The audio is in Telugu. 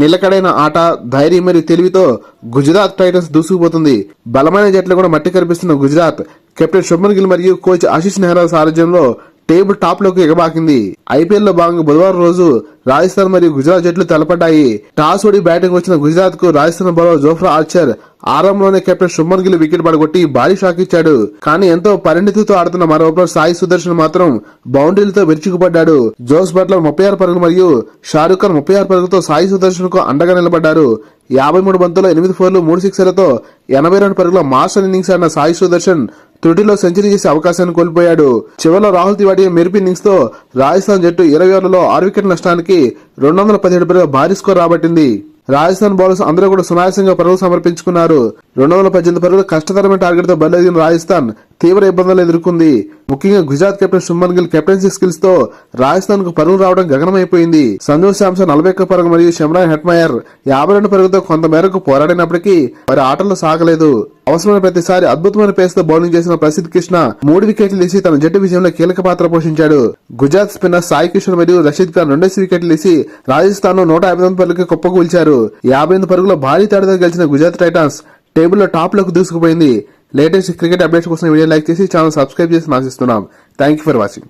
నిలకడైన ఆట ధైర్యం మరియు తెలివితో గుజరాత్ టైటన్స్ దూసుకుపోతుంది. బలమైన జట్లు కూడా మట్టి కనిపిస్తున్న గుజరాత్ కెప్టెన్ శుభ్మన్ గిల్ మరియు కోచ్ ఆశీష్ నెహ్రా సారథ్యంలో టేబుల్ టాప్లోకి ఎగబాకింది. ఐపీఎల్లో భాగంగా బుధవారం రోజు రాజస్థాన్ మరియు గుజరాత్ జట్లు తలపడ్డాయి. టాస్ ఓడి బ్యాటింగ్ వచ్చిన గుజరాత్కు రాజస్థాన్ బౌలర్ జోఫ్రా ఆర్చర్ ఆరంభంలోనే కెప్టెన్ శుభ్మన్ గిల్ వికెట్ పడగొట్టి భారీ షాక్ ఇచ్చాడు. కానీ ఎంతో పరిణితితో ఆడుతున్న మరో ఓపెనర్ సాయి సుదర్శన్ మాత్రం బౌండరీలతో విరుచుకుపడ్డాడు. జోస్ బట్లర్ ముప్పై ఆరు పరుగులు మరియు షారుఖ్ ఖాన్ ముప్పై ఆరు పరుగులతో సాయి సుదర్శన్కు అండగా నిలబడ్డారు. యాభై మూడు బంతుల్లో ఎనిమిది ఫోర్లు మూడు సిక్సర్లతో ఎనభై రెండు పరుగుల మాస్టర్ ఇన్నింగ్స్ ఆడిన సాయి సుదర్శన్ త్రుటిలో సెంచరీ చేసే అవకాశాన్ని కోల్పోయాడు. చివరిలో రాహుల్ తివాడి మెరుపు ఇన్నింగ్స్తో రాజస్థాన్ జట్టు ఇరవై ఓవర్లలో ఆరు వికెట్ల నష్టానికి రెండు వందల పదిహేడు పరుగుల భారీ స్కోర్ రాబట్టింది. రాజస్థాన్ బౌలర్స్ అందరూ కూడా సునాయాసంగా పరుగులు సమర్పించుకున్నారు. రెండు వందల పద్దెనిమిది పరుగులు కష్టతరమైన టార్గెట్తో బయలుదేరిన రాజస్థాన్ తీవ్ర ఇబ్బందులు ఎదుర్కొంది. ముఖ్యంగా గుజరాత్ కెప్టెన్ శుభ్మన్ గిల్ కెప్టెన్సీ స్కిల్స్తో రాజస్థాన్కు పరుగులు రావడం గగనమైపోయింది. సంజు శాంసన్ నలభై ఒక్క పరుగు మరియు షమ్రాన్ హెట్మయర్ యాభై రెండు పరుగుతో కొంత మేరకు పోరాడినప్పటికీ వారి ఆటల్లో సాగలేదు. అవసరమైన ప్రతిసారి అద్భుతమైన పేస్తో బౌలింగ్ చేసిన ప్రసిద్ధ్ కృష్ణ మూడు వికెట్లు తీసి తన జట్టు విజయంలో కీలక పాత్ర పోషించాడు. గుజరాత్ స్పిన్నర్ సాయి కిషన్ మరియు రషీద్ ఖాన్ రెండేసి వికెట్లు తీసి రాజస్థాన్ నూట యాభై తొమ్మిది పరుగులకు కుప్పకూల్చారు. యాభై ఎనిమిది పరుగుల భారీ తేడాతో గెలిచిన గుజరాత్ టైటాన్స్ టేబుల్లో టాప్లోకి దూసుకుపోయింది. లేటెస్ట్ క్రికెట్ అప్డేట్స్ కోసం వీడియో లైక్ చేసి ఛానల్ సబ్స్క్రైబ్ చేసి ఆశిస్తున్నాం థ్యాంక్ యూ ఫర్ వాచింగ్